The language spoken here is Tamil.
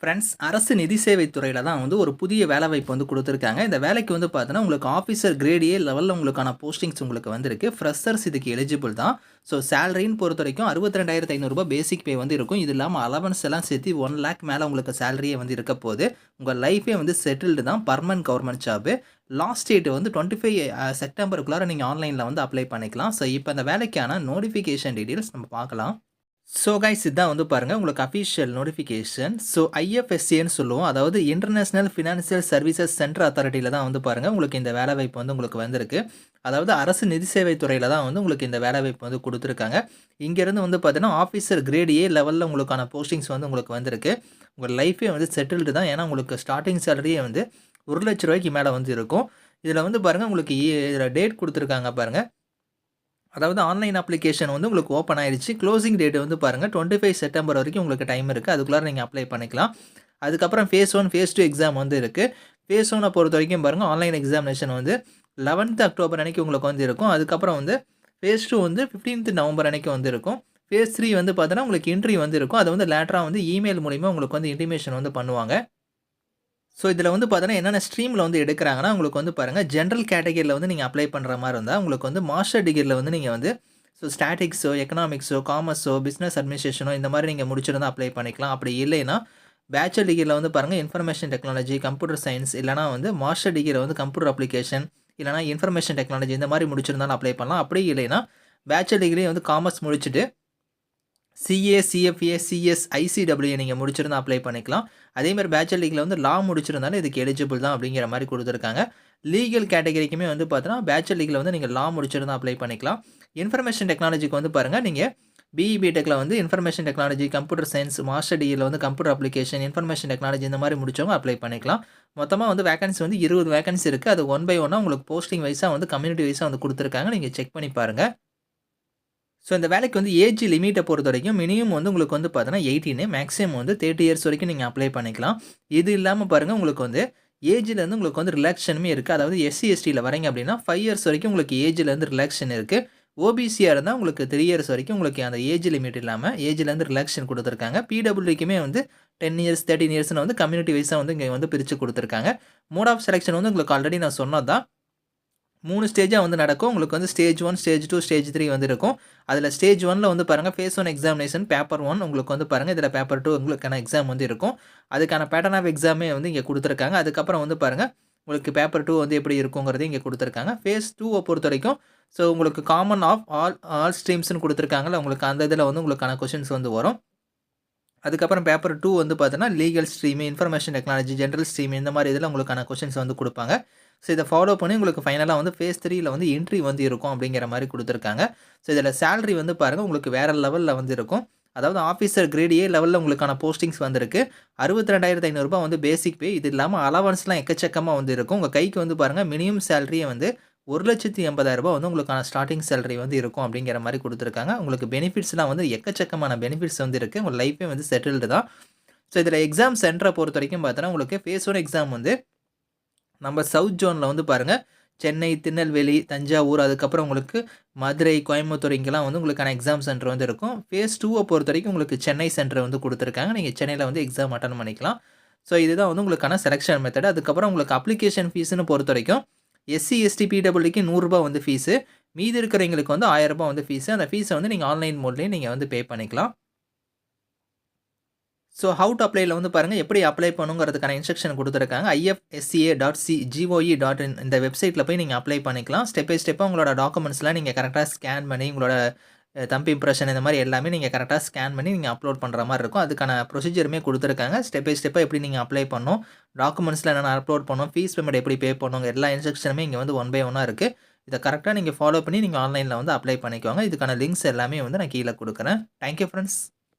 ஃப்ரெண்ட்ஸ் அரசு நிதி சேவை துறையில் தான் வந்து ஒரு புதிய வேலை வாய்ப்பு வந்து கொடுத்துருக்காங்க. இந்த வேலைக்கு வந்து பார்த்தோன்னா உங்களுக்கு ஆஃபீஸர் கிரேடியே லெவலில் உங்களுக்கான போஸ்டிங்ஸ் உங்களுக்கு வந்திருக்கு. ஃப்ரெஷர்ஸ் இதுக்கு எலிஜிபிள் தான். ஸோ சேலரின்னு பொறுத்த வரைக்கும் அறுபத்தி ரெண்டாயிரத்து ஐநூறுரூபா பேசிக் பே வந்து இருக்கும். இது இல்லாமல் அலவன்ஸ் எல்லாம் சேர்த்து ஒன் லேக் மேலே உங்களுக்கு சேலரியே வந்து இருக்க போகுது. உங்கள் லைஃபே வந்து செட்டில்டு தான். Permanent government job last date வந்து டுவெண்ட்டி ஃபைவ் செப்டம்பருக்குள்ளார நீங்கள் ஆன்லைனில் வந்து அப்ளை பண்ணிக்கலாம். ஸோ இப்போ அந்த வேலைக்கான நோட்டிஃபிகேஷன் டீட்டெயில்ஸ் நம்ம பார்க்கலாம். ஸோ கைஸ் இதான் வந்து பாருங்கள் உங்களுக்கு அஃபிஷியல் நோட்டிஃபிகேஷன் ஸோ ஐஎஃப்எஸ்சின்னு சொல்லுவோம். அதாவது இன்டர்நேஷ்னல் ஃபினான்சியல் சர்வீசஸ் சென்டர் அத்தாரிட்டியில் தான் வந்து பாருங்கள் உங்களுக்கு இந்த வேலைவாய்ப்பு வந்து உங்களுக்கு வந்திருக்கு. அதாவது அரசு நிதி சேவை துறையில் தான் வந்து உங்களுக்கு இந்த வேலைவாய்ப்பு வந்து கொடுத்துருக்காங்க. இங்கேருந்து வந்து பார்த்தீங்கன்னா ஆஃபீஸர் கிரேட் ஏ லெவலில் உங்களுக்கான போஸ்டிங்ஸ் வந்து உங்களுக்கு வந்திருக்கு. உங்கள் லைஃபே வந்து செட்டில்டு தான். ஏன்னா உங்களுக்கு ஸ்டார்டிங் சேலரியே வந்து ஒரு லட்ச ரூபாய்க்கு மேலே வந்து இருக்கும். இதில் வந்து பாருங்கள் உங்களுக்கு இதில் டேட் கொடுத்துருக்காங்க பாருங்கள் அதாவது ஆன்லைன் அப்ளிகேஷன் வந்து உங்களுக்கு ஓப்பன் ஆயிடுச்சு க்ளோசிங் டேட் வந்து பாருங்கள் டுவெண்ட்டி ஃபைவ் செப்டம்பர் வரைக்கும் உங்களுக்கு டைம் இருக்குது அதுக்குள்ளே நீங்கள் அப்ளை பண்ணிக்கலாம். அதுக்கப்புறம் phase one phase two exam வந்து இருக்குது ஃபேஸ் ஒன்னை பொறுத்த வரைக்கும் பாருங்கள் ஆன்லைன் எக்ஸாமினேஷன் வந்து லெவன்த் அக்டோபர் அன்றைக்கி உங்களுக்கு வந்து இருக்கும். அதுக்கப்புறம் வந்து ஃபேஸ் டூ வந்து ஃபிஃப்டீன்த் நவம்பர் அன்றைக்கி வந்து இருக்கும். ஃபேஸ் த்ரீ வந்து பார்த்தோன்னா உங்களுக்கு இன்ட்ரி வந்து இருக்கும். அது வந்து லேட்டராக வந்து இமெயில் மூலிமா உங்களுக்கு வந்து இன்டிமேஷன் வந்து பண்ணுவாங்க. ஸோ இதில் வந்து பார்த்தீங்கன்னா என்னென்ன ஸ்ட்ரீமில் வந்து எடுக்கிறாங்கன்னா உங்களுக்கு வந்து பாருங்கள் ஜென்ரல் கேட்டகரியில் வந்து நீங்கள் அப்ளை பண்ணுற மாதிரி இருந்தால் உங்களுக்கு வந்து மாஸ்டர் டிகிரியில் வந்து நீங்கள் வந்து ஸோ ஸ்டாட்டிக்ஸோ எக்கனாமிக்ஸோ காமர்ஸோ பிஸ்னஸ் அட்மினிஸ்ட்ரேஷனோ இந்த மாதிரி நீங்கள் முடிச்சிருந்தால் அப்ளை பண்ணிக்கலாம். அப்படி இல்லைன்னா பேச்சுலர் டிகிரியில் வந்து பாருங்கள் இன்ஃபர்மேஷன் டெக்னாலஜி கம்ப்யூட்டர் சயின்ஸ் இல்லைனா வந்து மாஸ்டர் டிகிரியில் வந்து கம்ப்யூட்டர் அப்ளிகேஷன் இல்லைனா இன்ஃபர்மேஷன் டெக்னாலஜி இந்த மாதிரி முடிச்சிருந்தாலும் அப்ளை பண்ணலாம். அப்படி இல்லைன்னா பேச்சுலர் டிகிரி வந்து காமர்ஸ் முடிச்சுட்டு சிஏ சிஎஃப்ஏ சிஎஸ் ஐசிடபிள்யூ நீங்கள் முடிச்சிருந்தா அப்ளை பண்ணிக்கலாம். அதேமாதிரி பேச்சுலர் லீகில் வந்து லா முடிச்சிருந்தாலும் இதுக்கு எலிஜிபிள் தான் அப்படிங்கிற மாதிரி கொடுத்துருக்காங்க. லீகல் கேட்டகரிக்குமே வந்து பார்த்தோன்னா பேச்சுலர் லீகில் வந்து நீங்கள் லா முடிச்சிருந்தா அப்ளை பண்ணிக்கலாம். இன்ஃபர்மேஷன் டெக்னாலஜிக்கு வந்து பாருங்கள் நீங்கள் பிஇபிடெக்கில் வந்து information technology computer science master டிகிரியில் வந்து கம்ப்யூட்டர் அப்ளிகேஷன் இன்ஃபர்மேஷன் டெக்னாலஜி இந்த மாதிரி முடிச்சவங்க அப்ளை பண்ணிக்கலாம். மொத்தமாக வந்து வேகன்சி வந்து இருபது வேகன்சி இருக்குது அது ஒன் பை ஒன்னாக உங்களுக்கு போஸ்டிங் வைஸாக வந்து கம்யூனிட்டி வைஸாக வந்து கொடுத்துருக்காங்க. நீங்கள் செக் பண்ணி பாருங்கள் ஸோ இந்த வேலைக்கு வந்து ஏஜ் லிமிட்டை பொறுத்த வரைக்கும் மினிமம் வந்து உங்களுக்கு வந்து பார்த்தீங்கன்னா எயிட்டீனு மேக்ஸிமம் வந்து தேர்ட்டி இயர்ஸ் வரைக்கும் நீங்கள் அப்ளை பண்ணிக்கலாம். இது இல்லாமல் பாருங்கள் உங்களுக்கு வந்து ஏஜ்லேருந்து உங்களுக்கு வந்து ரிலாக்ஷனுமே இருக்குது அதாவது எஸ்சி எஸ்டியில் வரீங்க அப்படின்னா ஃபைவ் இயர்ஸ் வரைக்கும் உங்களுக்கு ஏஜ்லேருந்து ரிலாக்ஷன் இருக்குது ஓபிசியாக இருந்தால் உங்களுக்கு த்ரீ இயர்ஸ் வரைக்கும் உங்களுக்கு அந்த ஏஜ் லிமிட் இல்லாமல் ஏஜ்லேருந்து ரிலாக்ஷன் கொடுத்துருக்காங்க. பிடபிள்யூக்குமே வந்து டென் இயர்ஸ் தேர்ட்டின் இயர்ஸ்னு வந்து கம்யூனிட்டி வைஸாக வந்து இங்கே வந்து பிரித்து கொடுத்துருக்காங்க. மோட் ஆஃப் செலெக்ஷன் வந்து உங்களுக்கு ஆல்ரெடி நான் சொன்னது தான் மூணு ஸ்டேஜாக வந்து நடக்கும். உங்களுக்கு வந்து stage one stage two stage three வந்து இருக்கும் அதில் ஸ்டேஜ் ஒனில் வந்து பாருங்கள் phase one examination paper one உங்களுக்கு வந்து பாருங்கள் இதில் பேப்பர் டூ உங்களுக்கான எக்ஸாம் வந்து இருக்கும். அதுக்கான பேட்டர்ன் ஆஃப் எக்ஸாமே வந்து இங்கே கொடுத்துருக்காங்க. அதுக்கப்புறம் வந்து பாருங்கள் உங்களுக்கு பேப்பர் டூ வந்து எப்படி இருக்குங்கிறது இங்கே கொடுத்துருக்காங்க. ஃபேஸ் டூவை பொறுத்த வரைக்கும் ஸோ உங்களுக்கு காமன் ஆஃப் ஆல் ஆல் ஸ்ட்ரீம்ஸ்னு கொடுத்துருக்காங்கல்ல உங்களுக்கு அந்த இதில் வந்து உங்களுக்கான கொஷின்ஸ் வந்து வரும். அதுக்கப்புறம் பேப்பர் டூ வந்து பார்த்தீங்கன்னா legal stream information technology general stream இந்த மாதிரி இதில் உங்களுக்கான கொஷின்ஸ் வந்து கொடுப்பாங்க. ஸோ இதை ஃபாலோ பண்ணி உங்களுக்கு ஃபைனலாக வந்து ஃபேஸ் த்ரீயில் வந்து என்ட்ரி வந்து இருக்கும் அப்படிங்கிற மாதிரி கொடுத்துருக்காங்க. ஸோ இதில் சேலரி வந்து பாருங்கள் உங்களுக்கு வேறு லெவலில் வந்து இருக்கும். அதாவது ஆஃபீஸர் கிரேட் ஏ லெவலில் உங்களுக்கான போஸ்டிங்ஸ் வந்திருக்கு. அறுபத்தி ரெண்டாயிரத்து ஐநூறுரூபா வந்து பேசிக் பே இது இல்லாமல் அலவன்ஸ்லாம் எக்கச்சக்கமாக வந்து இருக்கும். உங்கள் கைக்கு வந்து பாருங்கள் மினிமம் சேலரியே வந்து ஒரு லட்சத்தி எண்பதாயிரரூபா வந்து உங்களுக்கான ஸ்டார்டிங் சேலரி வந்து இருக்கும் அப்படிங்கிற மாதிரி கொடுத்துருக்காங்க. உங்களுக்கு பெனிஃபிட்ஸ்லாம் வந்து எக்கச்சக்கமான பெனிஃபிட்ஸ் வந்து இருக்குது உங்கள் லைஃபே வந்து செட்டில்டு தான். ஸோ இதில் எக்ஸாம் சென்டரை பொறுத்த வரைக்கும் பார்த்தோன்னா உங்களுக்கு ஃபேஸ் ஒன் எக்ஸாம் வந்து நம்ம சவுத் ஜோனில் வந்து பாருங்கள் சென்னை திருநெல்வேலி தஞ்சாவூர் அதுக்கப்புறம் உங்களுக்கு மதுரை கோயம்புத்தூர் இங்கெல்லாம் வந்து உங்களுக்கான எக்ஸாம் சென்டர் வந்து இருக்கும். ஃபேஸ் டூவை பொறுத்த வரைக்கும் உங்களுக்கு சென்னை சென்டர் வந்து கொடுத்துருக்காங்க. நீங்கள் சென்னையில் வந்து எக்ஸாம் அட்டன் பண்ணிக்கலாம். ஸோ இதுதான் வந்து உங்களுக்கான செலெக்ஷன் மெத்தட் அதுக்கப்புறம் உங்களுக்கு அப்ளிகேஷன் ஃபீஸ்னு பொறுத்த வரைக்கும் எஸ்சி எஸ்டி பிடபிள்யூக்கு நூறுரூபா வந்து ஃபீஸு மீதி இருக்கிறவங்களுக்கு வந்து ஆயிரரூபா வந்து ஃபீஸு அந்த ஃபீஸை வந்து நீங்கள் ஆன்லைன் மோட்லேயே நீங்கள் வந்து பே பண்ணிக்கலாம். ஸோ ஹவு டு அப்ளைல வந்து பாருங்கள் எப்படி அப்ளை பண்ணுங்கிறதுக்கான இன்ஸ்ட்ரக்ஷன் கொடுத்துருக்காங்க. IFSCA dot C GOE dot in இந்த வெப்சைட்டில் போய் நீங்கள் அப்ளை பண்ணிக்கலாம். ஸ்டெப் பை ஸ்டெப்பாக உங்களோட டாக்குமெண்ட்ஸ்லாம் நீங்கள் கரெக்டாக ஸ்கேன் பண்ணி உங்களோட தம்பி இம்ப்ரெஷன் இந்த மாதிரி எல்லாமே நீங்கள் கரெக்டாக ஸ்கேன் பண்ணி நீங்கள் அப்லோட் பண்ணுற மாதிரி இருக்கும். அதுக்கான ப்ரொசீஜருமே கொடுத்துருக்காங்க. ஸ்டெப் பை ஸ்டெப்பாக எப்படி நீங்கள் அப்ளை பண்ணணும் டாக்குமெண்ட்ஸில் என்னென்ன அப்லோட் பண்ணணும் ஃபீஸ் பேமெண்ட் எப்படி பே பண்ணுங்க எல்லா இன்ஸ்ட்ரக்ஷனுமே இங்கே வந்து ஒன் பை ஒன்னாக இருக்குது இதை கரெக்டாக நீங்கள் ஃபாலோ பண்ணி நீங்கள் ஆன்லைனில் வந்து அப்ளை பண்ணிக்கோங்க. இதுக்கான லிங்க்ஸ் எல்லாமே வந்து நான் கீழே கொடுக்குறேன். Thank you friends